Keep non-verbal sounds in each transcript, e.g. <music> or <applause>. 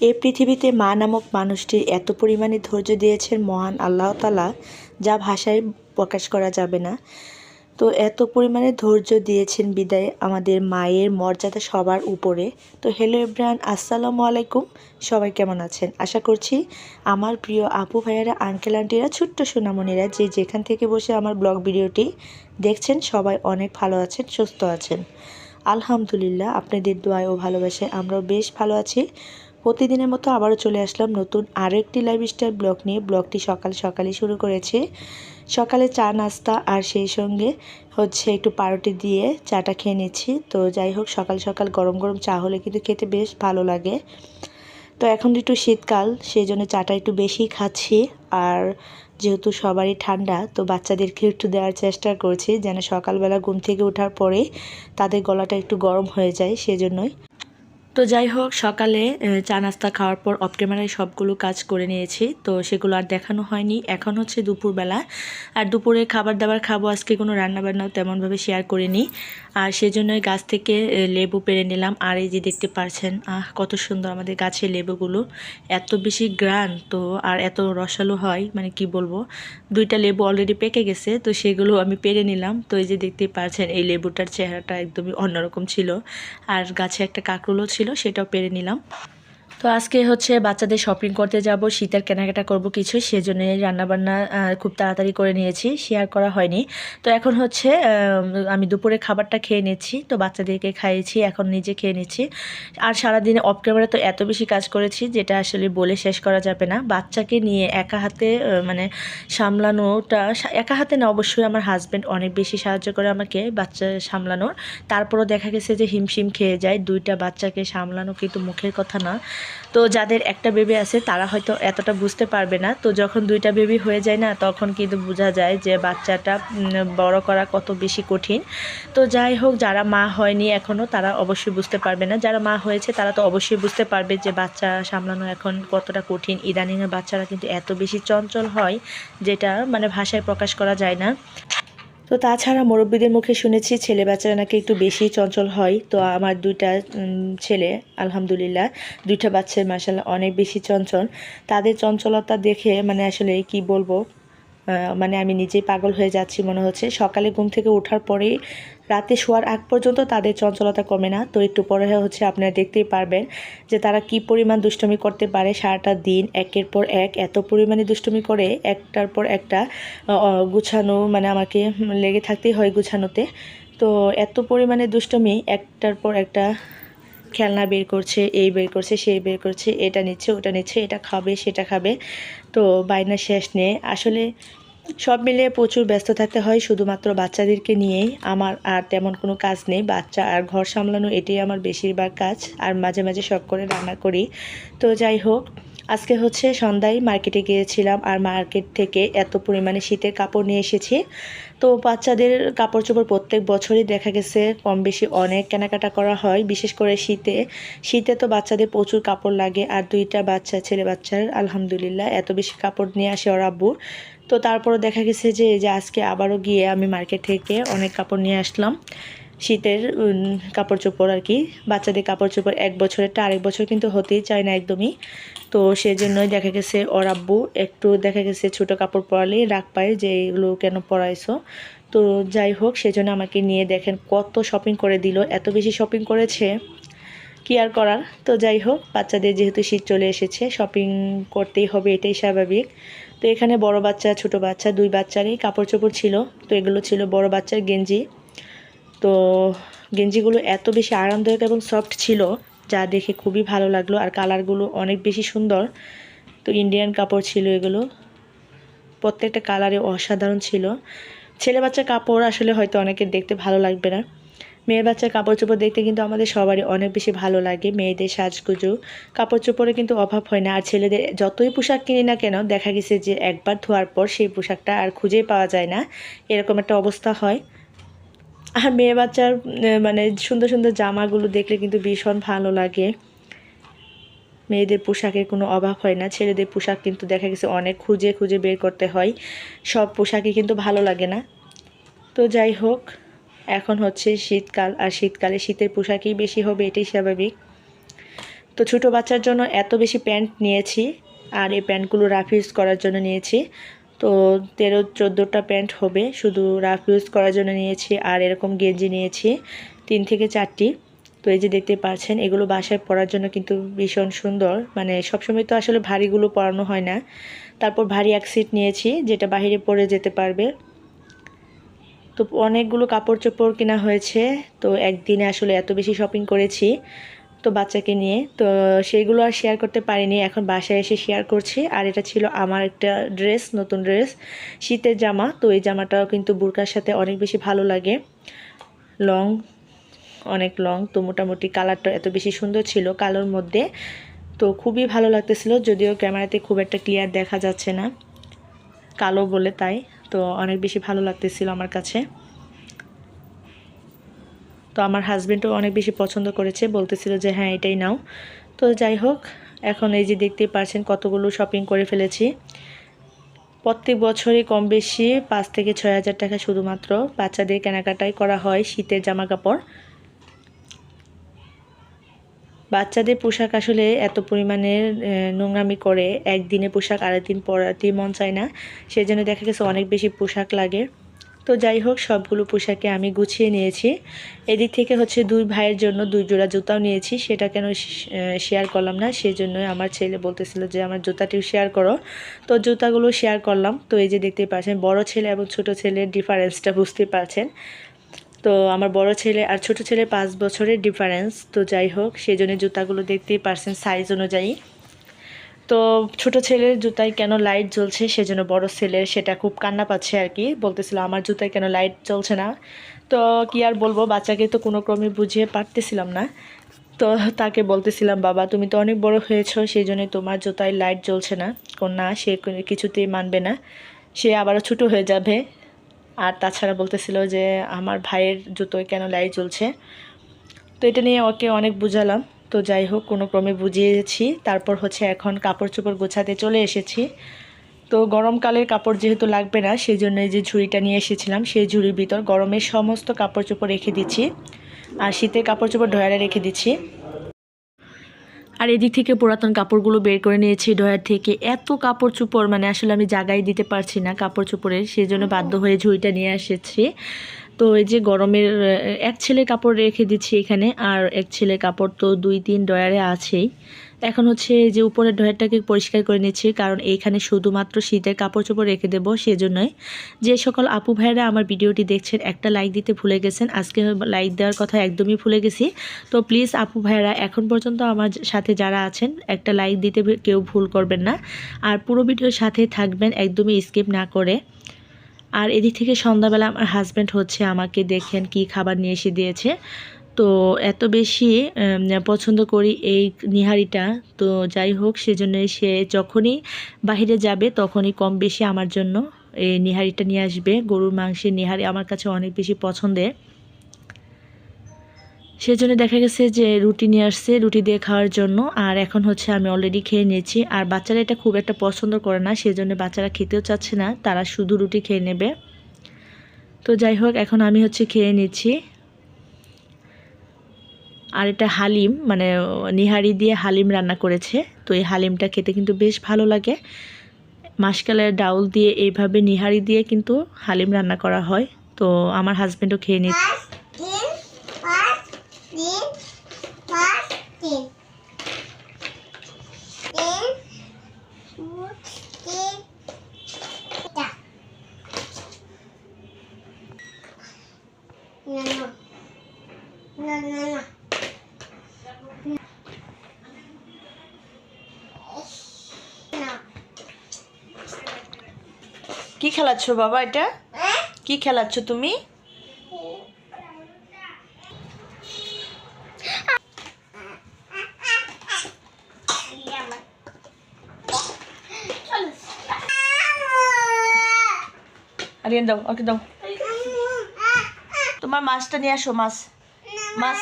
এই পৃথিবীতে মা নামক মানুষটি এত পরিমাণে ধৈর্য দিয়েছেন মহান আল্লাহ তালা যা ভাষায় প্রকাশ করা যাবে না। তো এত পরিমাণে ধৈর্য দিয়েছেন বিদায় আমাদের মায়ের মর্যাদা সবার উপরে। তো হ্যালো এব্রান আসসালামু আলাইকুম। সবাই কেমন আছেন? আশা করছি আমার প্রিয় আপু ভাইয়ারা আঙ্কেল আন্টিরা ছোট্ট সোনামণিরা, যে যেখান থেকে বসে আমার ব্লগ ভিডিওটি দেখছেন, সবাই অনেক ভালো আছেন, সুস্থ আছেন। আলহামদুলিল্লাহ, আপনাদের দোয়ায় ও ভালোবাসায় আমরাও বেশ ভালো আছি। প্রতিদিনের মতো আবারও চলে আসলাম নতুন আরও একটি লাইফস্টাইল ব্লগ নিয়ে। ব্লগটি সকাল সকালে শুরু করেছি। সকালে চা, নাস্তা আর সেই সঙ্গে হচ্ছে একটু পাউরুটি দিয়ে চাটা খেয়ে নিচ্ছি। তো যাই হোক, সকাল সকাল গরম গরম চা হলে কিন্তু খেতে বেশ ভালো লাগে। তো এখন একটু শীতকাল, সেই জন্য চাটা একটু বেশি খাচ্ছি। আর যেহেতু সবারই ঠান্ডা, তো বাচ্চাদেরকে একটু দেওয়ার চেষ্টা করছি, যেন সকালবেলা ঘুম থেকে ওঠার পরে তাদের গলাটা একটু গরম হয়ে যায়, সেজন্যই। তো যাই হোক, সকালে চা নাস্তা খাওয়ার পর অফ ক্যামেরায় সবগুলো কাজ করে নিয়েছি। তো সেগুলো আর দেখানো হয়নি। এখন হচ্ছে দুপুরবেলা। আর দুপুরে খাবার দাবার খাব। আজকে কোনো রান্নাবান্নাও তেমনভাবে শেয়ার করিনি। আর সেজন্যই গাছ থেকে লেবু পেরে নিলাম। আর এই যে দেখতে পারছেন, আহ, কত সুন্দর আমাদের গাছের লেবুগুলো। এত বেশি গ্রান তো, আর এত রসালো হয় মানে কি বলব? দুইটা লেবু অলরেডি পেকে গেছে, তো সেগুলো আমি পেরে নিলাম। তো এই যে দেখতে পারছেন, এই লেবুটার চেহারাটা একদমই অন্যরকম ছিল। আর গাছে একটা কাকরুলও ছিল। সেটাও পেরে নিলাম। তো আজকে হচ্ছে বাচ্চাদের শপিং করতে যাব, শীতের কেনাকাটা করব কিছু সেজন্য রান্নাবান্না খুব তাড়াতাড়ি করে নিয়েছি শেয়ার করা হয়নি। তো এখন হচ্ছে আমি দুপুরে খাবারটা খেয়ে নিচ্ছি, তো বাচ্চাদেরকে খাইয়েছি, এখন নিজে খেয়ে নিচ্ছি। আর সারাদিনে অফ ক্যামেরা তো এত বেশি কাজ করেছি, যেটা আসলে বলে শেষ করা যাবে না। বাচ্চাকে নিয়ে একা হাতে মানে সামলানোটা, একা হাতে না, অবশ্যই আমার হাজব্যান্ড অনেক বেশি সাহায্য করে আমাকে বাচ্চা সামলানোর। তারপরও দেখা গেছে যে হিমশিম খেয়ে যায়, দুইটা বাচ্চাকে সামলানো কিন্তু মুখের কথা না। তো যাদের একটা বেবি আছে, তারা হয়তো এতটা বুঝতে পারবে না। তো যখন দুইটা বেবি হয়ে যায় না, তখন কিন্তু বোঝা যায় যে বাচ্চাটা বড় করা কত বেশি কঠিন। তো যাই হোক, যারা মা হয়নি এখনও তারা অবশ্যই বুঝতে পারবে না। যারা মা হয়েছে, তারা তো অবশ্যই বুঝতে পারবে যে বাচ্চা সামলানো এখন কতটা কঠিন। ইদানিংয়ের বাচ্চারা কিন্তু এত বেশি চঞ্চল হয়, যেটা মানে ভাষায় প্রকাশ করা যায় না। তো তাছাড়া মুরব্বীদের মুখে শুনেছি ছেলে বাচ্চারা নাকি একটু বেশি চঞ্চল হয়। তো আমার দুইটা ছেলে, আলহামদুলিল্লাহ, দুইটা বাচ্চার মাসাল্লাহ অনেক বেশি চঞ্চল। তাদের চঞ্চলতা দেখে মানে আসলে কি বলব মানে আমি নিজেই পাগল হয়ে যাচ্ছি মনে হচ্ছে। সকালে ঘুম থেকে ওঠার পরেই রাতে শোয়ার আগ পর্যন্ত তাদের চঞ্চলতা কমে না। তো একটু পরে হচ্ছে আপনারা দেখতেই পারবেন যে তারা কি পরিমাণ দুষ্টুমি করতে পারে সারাটা দিন, একের পর এক, এত পরিমাণে দুষ্টুমি করে একটার পর একটা গুছানো মানে আমাকে লেগে থাকতেই হয় গুছানোতে। তো এত পরিমাণে দুষ্টুমি, একটার পর একটা খেলনা বের করছে, এই বের করছে, সেই বের করছে, এটা নিচ্ছে, ওটা নিচ্ছে, এটা খাবে, সেটা খাবে। তো বায়না শেষ নেই। আসলে সব মিলিয়ে প্রচুর ব্যস্ত থাকতে হয়, শুধুমাত্র বাচ্চাদেরকে নিয়েই। আমার আর তেমন কোনো কাজ নেই, বাচ্চা আর ঘর সামলানো এটাই আমার বেশিরভাগ কাজ, আর মাঝে মাঝে শখ করে রান্না করি। তো যাই হোক, আজকে হচ্ছে সন্ধ্যায় মার্কেটে গিয়েছিলাম আর মার্কেট থেকে এত পরিমাণে শীতের কাপড় নিয়ে এসেছি। তো বাচ্চাদের কাপড় চোপড় প্রত্যেক বছরই দেখা গেছে কম বেশি অনেক কেনাকাটা করা হয়, বিশেষ করে শীতে। শীতে তো বাচ্চাদের প্রচুর কাপড় লাগে, আর দুইটা বাচ্চা, ছেলে বাচ্চার, আলহামদুলিল্লাহ, এত বেশি কাপড় নিয়ে আসে ওর আব্বু। তো তারপরও দেখা গেছে যে যে আজকে আবারও গিয়ে আমি মার্কেট থেকে অনেক কাপড় নিয়ে আসলাম। শীতের কাপড় চোপড় আর কি। বাচ্চাদের কাপড় চোপড় এক বছরেরটা আরেক বছর কিন্তু হতেই চায় না একদমই। তো সেজন্যই দেখা গেছে ওর আব্বু একটু দেখা গেছে ছোটো কাপড় পরালেই রাগ পায় যে, এগুলো কেন পরাইছো? তো যাই হোক, সেজন্য আমাকে নিয়ে দেখেন কত শপিং করে দিল, এত বেশি শপিং করেছে। কি আর করার? তো যাই হোক, বাচ্চাদের যেহেতু শীত চলে এসেছে শপিং করতেই হবে এটাই স্বাভাবিক। তো এখানে বড় বাচ্চা, ছোট বাচ্চা, দুই বাচ্চারই কাপড় চোপড় ছিল। তো এগুলো ছিল বড় বাচ্চার গেঞ্জি। তো গেঞ্জিগুলো এত বেশি আরামদায়ক এবং সফট ছিল, যা দেখে খুবই ভালো লাগল। আর কালারগুলো অনেক বেশি সুন্দর। তো ইন্ডিয়ান কাপড় ছিল এগুলো। প্রত্যেকটা কালারে অসাধারণ ছিল। ছেলে বাচ্চার কাপড় আসলে হয়তো অনেকের দেখতে ভালো লাগবে না। মেয়ে বাচ্চার কাপড় চোপড় দেখতে কিন্তু আমাদের সবারই অনেক বেশি ভালো লাগে। মেয়েদের সাজগুজু কাপড় চোপড়ে কিন্তু অভাব হয় না। আর ছেলেদের যতই পোশাক কিনি না কেন, দেখা গেছে যে একবার ধোয়ার পর সেই পোশাকটা আর খুঁজেই পাওয়া যায় না। এরকম একটা অবস্থা হয়। আর মেয়ে বাচ্চার মানে সুন্দর সুন্দর জামাগুলো দেখলে কিন্তু ভীষণ ভালো লাগে। মেয়েদের পোশাকের কোনো অভাব হয় না। ছেলেদের পোশাক কিন্তু দেখা গেছে অনেক খুঁজে খুঁজে বের করতে হয়। সব পোশাকই কিন্তু ভালো লাগে না। তো যাই হোক। এখন হচ্ছে শীতকাল, আর শীতকালে শীতের পোশাকই বেশি হবে, এটাই স্বাভাবিক। তো ছোটো বাচ্চার জন্য এত বেশি প্যান্ট নিয়েছি, আর এই প্যান্টগুলো রাফ ইউজ করার জন্য নিয়েছি। তো তেরো, চোদ্দোটা প্যান্ট হবে, শুধু রাফ ইউজ করার জন্য নিয়েছি, আর এরকম গেঞ্জি নিয়েছি, তিন থেকে চারটি। তো এই যে দেখতে পাচ্ছেন, এগুলো বাসায় পরার জন্য কিন্তু ভীষণ সুন্দর মানে সবসময় তো আসলে ভারীগুলো পরানো হয় না। তারপর ভারী এক সিট নিয়েছি, যেটা বাইরে পরে যেতে পারবে। তো অনেকগুলো কাপড় চোপড় কেনা হয়েছে, তো একদিনে আসলে এত বেশি শপিং করেছি, তো বাচ্চাকে নিয়ে, তো সেইগুলো আর শেয়ার করতে পারিনি, এখন বাসায় এসে শেয়ার করছি, আর এটা ছিল আমার একটা ড্রেস নতুন ড্রেস শীতের জামা, তো এই জামাটাও কিন্তু বুরকার সাথে অনেক বেশি ভালো লাগে লং অনেক লং তো মোটামুটি কালারটা এত বেশি সুন্দর ছিল কালোর মধ্যে, তো খুবই ভালো লাগতেছিল, যদিও ক্যামেরাতে খুব একটা ক্লিয়ার দেখা যাচ্ছে না, কালো বলে তাই তো অনেক বেশি ভালো লাগতেছিল আমার কাছে। তো আমার হাজব্যান্ডও অনেক বেশি পছন্দ করেছে, বলতেছিল যে হ্যাঁ এটাই নাও। তো যাই হোক, এখন এই যে দেখতেই পারছেন কতগুলো শপিং করে ফেলেছি। প্রত্যেক বছরই কম বেশি পাঁচ থেকে ছয় হাজার টাকা শুধুমাত্র বাচ্চাদের কেনাকাটাই করা হয় শীতের জামা কাপড় বাচ্চাদের পোশাক আসলে এত পরিমাণে নোংরামি করে, একদিনে পোশাক আরেকদিন পরাতেই মন চায় না। সেই জন্য দেখা গেছে অনেক বেশি পোশাক লাগে। তো যাই হোক, সবগুলো পোশাকে আমি গুছিয়ে নিয়েছি। এদিক থেকে হচ্ছে দুই ভাইয়ের জন্য দুই জোড়া জুতাও নিয়েছি। সেটা কেন শেয়ার করলাম না সেই জন্যই আমার ছেলে বলতেছিল যে, আমার জুতাটিও শেয়ার করো। তো জুতাগুলো শেয়ার করলাম। তো এই যে দেখতে পাচ্ছেন, বড় ছেলে এবং ছোট ছেলের ডিফারেন্সটা বুঝতে পারছেন। তো আমার বড় ছেলে আর ছোট ছেলে পাঁচ বছরের ডিফারেন্স তো যাই হোক সেই জন্য জুতাগুলো দেখতেই পারছেন সাইজ অনুযায়ী। তো ছোট ছেলের জুতায় কেন লাইট জ্বলছে, সেজন্য বড় ছেলের সেটা খুব কান্না পাচ্ছে আর কি। বলতেছিল, আমার জুতায় কেন লাইট জ্বলছে না? তো কি আর বলব, বাচ্চাকে তো কোনো ক্রমে বুঝিয়ে পারতেছিলাম না। তো তাকে বলতেছিলাম, বাবা, তুমি তো অনেক বড় হয়েছো সেই জন্য তোমার জুতায় লাইট জ্বলছে না। না সে কিছুতেই মানবে না। সে আবারও ছোটো হয়ে যাবে। আর তাছাড়া বলতেছিল যে আমার ভাইয়ের জুতোয় কেন লাইট চলছে তো এটা নিয়ে ওকে অনেক বুঝালাম। তো যাই হোক, কোনো ক্রমে বুঝিয়েছি। তারপর হচ্ছে এখন কাপড় চোপড় গোছাতে চলে এসেছি। তো গরমকালের কাপড় যেহেতু লাগবে না, সেই জন্য যে ঝুড়িটা নিয়ে এসেছিলাম, সেই ঝুড়ির ভিতর গরমের সমস্ত কাপড় চোপড় রেখে দিচ্ছি। আর শীতের কাপড় চোপড় ডয়ারে রেখে দিচ্ছি। আর এদিক থেকে পুরাতন কাপড়গুলো বের করে নিয়েছি ডয়ার থেকে। এত কাপড় চুপড় মানে আসলে আমি জাগাই দিতে পারছি না কাপড় চুপড়ের সেই জন্য বাধ্য হয়ে ঝুড়িটা নিয়ে এসেছি। তো এই যে গরমের এক ছেলে কাপড় রেখে দিচ্ছি এখানে আর এক ছেলে কাপড় তো দুই তিন ডয়ারে আছেই। এখন হচ্ছে যে উপরের ডয়ারটাকে পরিষ্কার করে নিচ্ছি, কারণ এইখানে শুধুমাত্র শীতের কাপড় চোপড় রেখে দেবো, সেজন্যই। যে সকল আপু ভাইরা আমার ভিডিওটি দেখছেন, একটা লাইক দিতে ভুলে গেছেন, আজকে লাইক দেওয়ার কথা একদমই ভুলে গেছি। তো প্লিজ আপু ভাইরা এখন পর্যন্ত আমার সাথে যারা আছেন, একটা লাইক দিতে কেউ ভুল করবেন না। আর পুরো ভিডিওর সাথে থাকবেন, একদমই স্কিপ না করে। আর এদিক থেকে সন্ধ্যাবেলা আমার হাজব্যান্ড হচ্ছে আমাকে দেখেন কি খাবার নিয়ে এসে দিয়েছে। তো এত বেশি পছন্দ করি এই নিহারিটা। তো যাই হোক, সেজন্য সে যখনই বাহিরে যাবে, তখনই কম বেশি আমার জন্য এই নিহারিটা নিয়ে আসবে। গরুর মাংসের নিহারি আমার কাছে অনেক বেশি পছন্দের। সেজন্য দেখা গেছে যে রুটি নিয়ে আসছে, রুটি দিয়ে খাওয়ার জন্য। আর এখন হচ্ছে আমি অলরেডি খেয়ে নিয়েছি। আর বাচ্চারা এটা খুব একটা পছন্দ করে না, সেজন্য বাচ্চারা খেতেও চাচ্ছে না। তারা শুধু রুটি খেয়ে নেবে। তো যাই হোক, এখন আমি হচ্ছে খেয়ে নিচ্ছি। আর এটা হালিম মানে নিহারি দিয়ে হালিম রান্না করেছে। তো এই হালিমটা খেতে কিন্তু বেশ ভালো লাগে। মাসকালের ডাউল দিয়ে এইভাবে নিহারি দিয়ে কিন্তু হালিম রান্না করা হয়। তো আমার হাজব্যান্ডও খেয়ে নিচ্ছে। কি খেলাচ্ছ বাবা এটা? কি খেলাচ্ছ তুমি? আরিয়ান দাও, ওকে দাও। তোমার মাছটা নিয়ে আসো, মাছ। মাছ।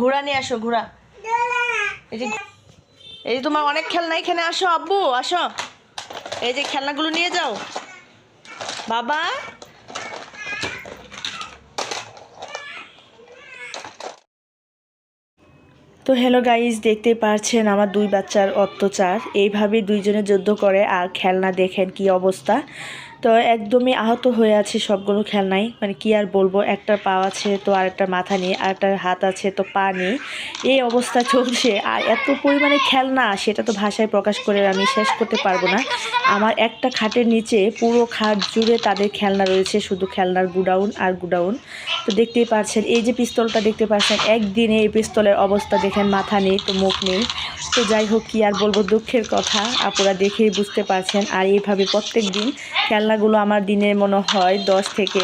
ঘোড়া নিয়ে আসো, ঘোড়া। এই যে এই যে তোমার অনেক খেলনা এখানে, আসো আব্বু, আসো। এই যে খেলনাগুলো নিয়ে যাও। বাবা? তো হ্যালো গাইজ দেখতে পারছেন আমার দুই বাচ্চার অত্যাচার। এইভাবে দুইজনে যুদ্ধ করে আর খেলনা দেখেন কি অবস্থা। তো একদমই আহত হয়ে আছে সবগুলো খেলনাই মানে কি আর বলব একটা পা আছে তো আরেকটা মাথা নেই, আরেকটার হাত আছে তো পা নেই। এই অবস্থা চলছে। আর এত পরিমাণে খেলনা, সেটা তো ভাষায় প্রকাশ করে আমি শেষ করতে পারব না। আমার একটা খাটের নিচে পুরো খাট জুড়ে তাদের খেলনা রয়েছে, শুধু খেলনার গুডাউন আর গুডাউন। তো দেখতেই পাচ্ছেন, এই যে পিস্তলটা দেখতে পাচ্ছেন, একদিনে এই পিস্তলের অবস্থা দেখেন, মাথা নেই তো মুখ নেই। তো যাই হোক, কি আর বলব, দুঃখের কথা, আপনারা দেখেই বুঝতে পারছেন। আর এইভাবে প্রত্যেক দিন খেলনাগুলো আমার দিনে মনে হয় দশ থেকে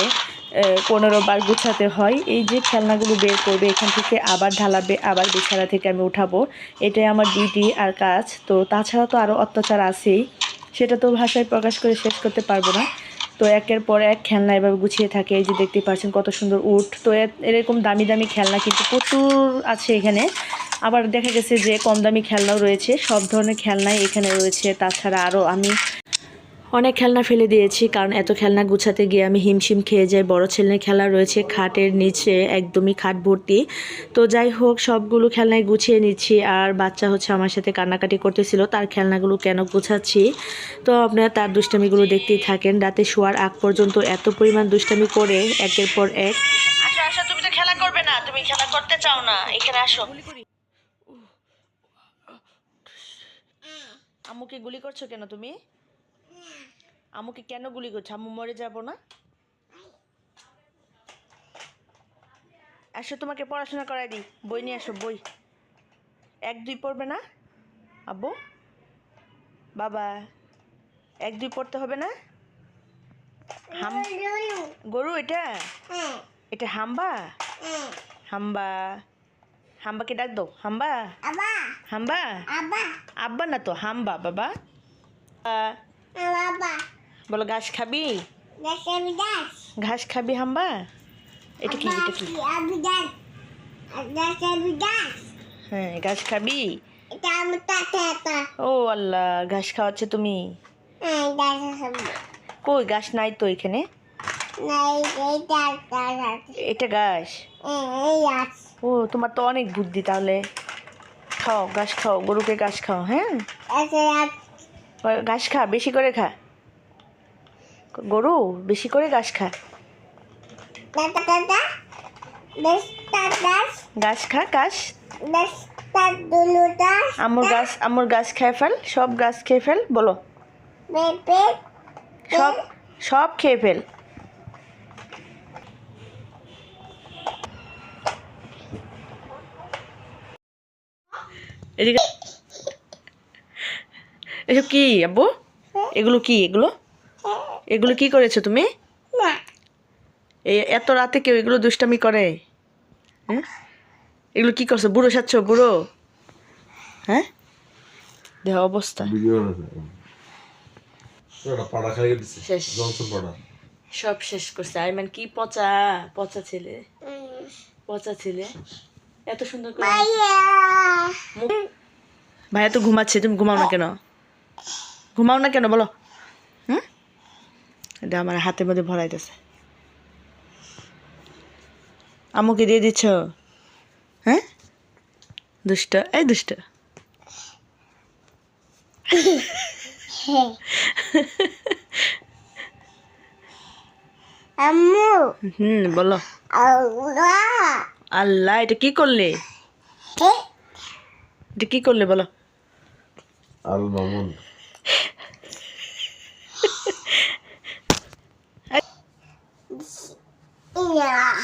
পনেরো বার গুছাতে হয়। এই যে খেলনাগুলো বের করবে, এখান থেকে আবার ঢালাবে, আবার বিছানা থেকে আমি উঠাবো, এটাই আমার ডিউটি আর কাজ। তো তাছাড়া তো আরও অত্যাচার আছেই, সেটা তো ভাষায় প্রকাশ করে শেষ করতে পারব না। তো একের পর এক খেলনা এভাবে গুছিয়ে থাকে, এই যে দেখতে পাচ্ছেন কত সুন্দর উঠ তো এরকম দামি দামি খেলনা কিন্তু প্রচুর আছে এখানে। আবার দেখা গেছে যে কম দামি খেলনাও রয়েছে, সব ধরনের খেলনাই এখানে রয়েছে। তাছাড়া আরও আমি অনেক খেলনা ফেলে দিয়েছি কারণ এত খেলনা গুছাতে গিয়ে আমি হিমশিম খেয়ে যাই। বড় ছেলের খেলা রয়েছে খাটের নিচে একদমই খাট ভর্তি। তো যাই হোক সবগুলো খেলনায় গুছিয়ে নিচ্ছি আর বাচ্চা হচ্ছে আমার সাথে কান্নাকাটি করতেছিল তার খেলনাগুলো কেন গুছাচ্ছি? তো আপনারা তার দুষ্টামিগুলো দেখতেই থাকেন। রাতে শোয়ার আগ পর্যন্ত এত পরিমাণ দুষ্টামি করে একের পর এক। আসো আসো তুমি তো খেলা করবে না তুমি খেলা করতে চাও না। এখানে আসো। আম্মুকে গুলি করছ কেন তুমি? আম্মুকে কেন গুলি করছ? আম্মু মরে যাব না? আসো তোমাকে পড়াশোনা করাই দিই। বই নিয়ে আসো বই। এক দুই পড়বে না? আব্বু? বাবা এক দুই পড়তে হবে না? হাম গরু এটা? এটা হাম্বা? হাম্বা। হাম্বাকে ডাক দাও। হাম্বা? হাম্বা? আব্বা। না তো হাম্বা বাবা। আহ, বলো ঘাস খাবি? ঘাস খাবি হাম্বা? এটা কি এটা কি? হ্যাঁ ঘাস খাবি? ও আল্লাহ ঘাস খাওয়াচ্ছে তুমি? কই ঘাস নাই তো এখানে? এটা ঘাস? ও তোমার তো অনেক বুদ্ধি তাহলে। খাও ঘাস খাও গরুকে ঘাস খাও হ্যাঁ? ঘাস খা বেশি করে খা। গরু বেশি করে ঘাস খা। ঘাস খা ঘাস আমুর গাছ আমুর গাছ খেয়ে ফেল সব গাছ খেয়ে ফেল বলো। সব সব খেয়ে ফেল। এদিকে এসব কি আব্বু? এগুলো কি এগুলো? এগুলো কি করেছ তুমি? এই এত রাতে কেউ এগুলো দুষ্টামি করে? হ্যাঁ? এগুলো কি করছ? বুড়ো সাচ্ছ বুড়ো? হ্যাঁ? দেহ অবস্থা। সব শেষ করছে। আইমান কি পচা পচা ছেলে? পচা ছেলে? এত সুন্দর করে মুখ- ভাইয়া তো ঘুমাচ্ছে তুমি ঘুমাও না কেন? ঘুমাও না কেন বলো। হুম? এটা আমার হাতের মধ্যে ভরাইতেছে। আম্মুকে দিয়ে দিচ্ছ? হ্যাঁ? দুষ্ট এই দুষ্ট। <laughs> আম্মু। হুম বলো। আল্লাহ। এটা কি করলে? এটা কি করলে বলো। আল মামুন 一年啦